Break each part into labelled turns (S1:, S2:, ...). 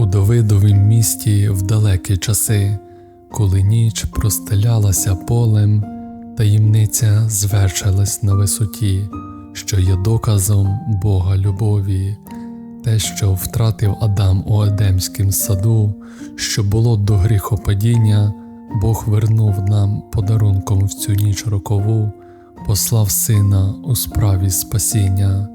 S1: У Давидовім місті в далекі часи, коли ніч простелялася полем, таємниця звершилась на висоті, що є доказом Бога любові, те, що втратив Адам у Едемськім саду, що було до гріхопадіння, Бог вернув нам подарунком в цю ніч рокову, послав сина у справі спасіння.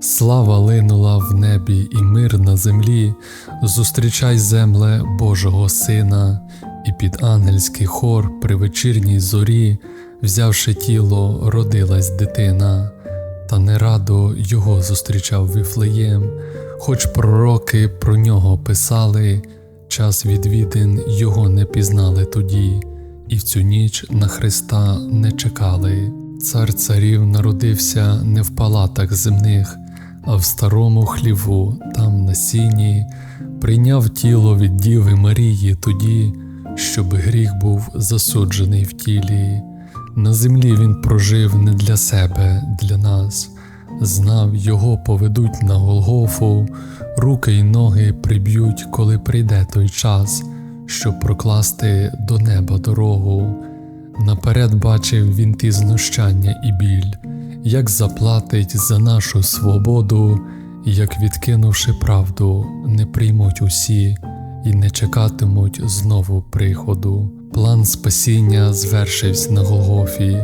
S1: Слава линула в небі і мир на землі, зустрічай земле Божого Сина, і під ангельський хор при вечірній зорі, взявши тіло, родилась дитина, та не радо його зустрічав Віфлеєм, хоч пророки про нього писали, час відвідин його не пізнали тоді, і в цю ніч на Христа не чекали. Цар царів народився не в палатах земних, а в старому хліву, там на сіні, прийняв тіло від Діви Марії тоді, щоб гріх був засуджений в тілі. На землі він прожив не для себе, для нас, знав, його поведуть на Голгофу, руки й ноги приб'ють, коли прийде той час, щоб прокласти до неба дорогу. Наперед бачив він ті знущання і біль, як заплатить за нашу свободу, як відкинувши правду, не приймуть усі і не чекатимуть знову приходу. План спасіння звершився на Голгофі,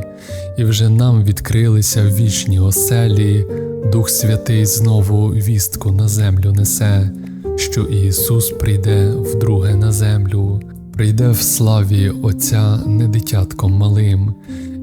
S1: і вже нам відкрилися вічні оселі, Дух Святий знову вістку на землю несе, що Ісус прийде вдруге на землю, прийде в славі Отця не дитятком малим,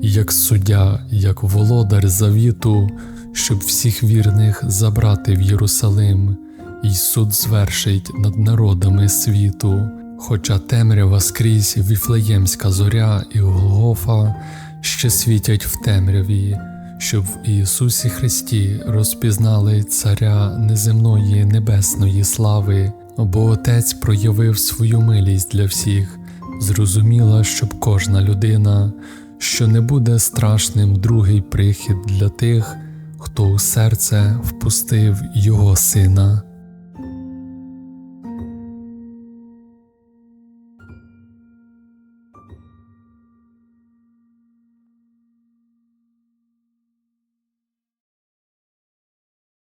S1: як суддя, як володар завіту, щоб всіх вірних забрати в Єрусалим, і суд звершить над народами світу. Хоча темрява скрізь віфлеємська зоря і Голгофа ще світять в темряві, щоб в Ісусі Христі розпізнали Царя неземної небесної слави, бо Отець проявив свою милість для всіх, зрозуміла, щоб кожна людина, що не буде страшним другий прихід для тих, хто у серце впустив Його Сина.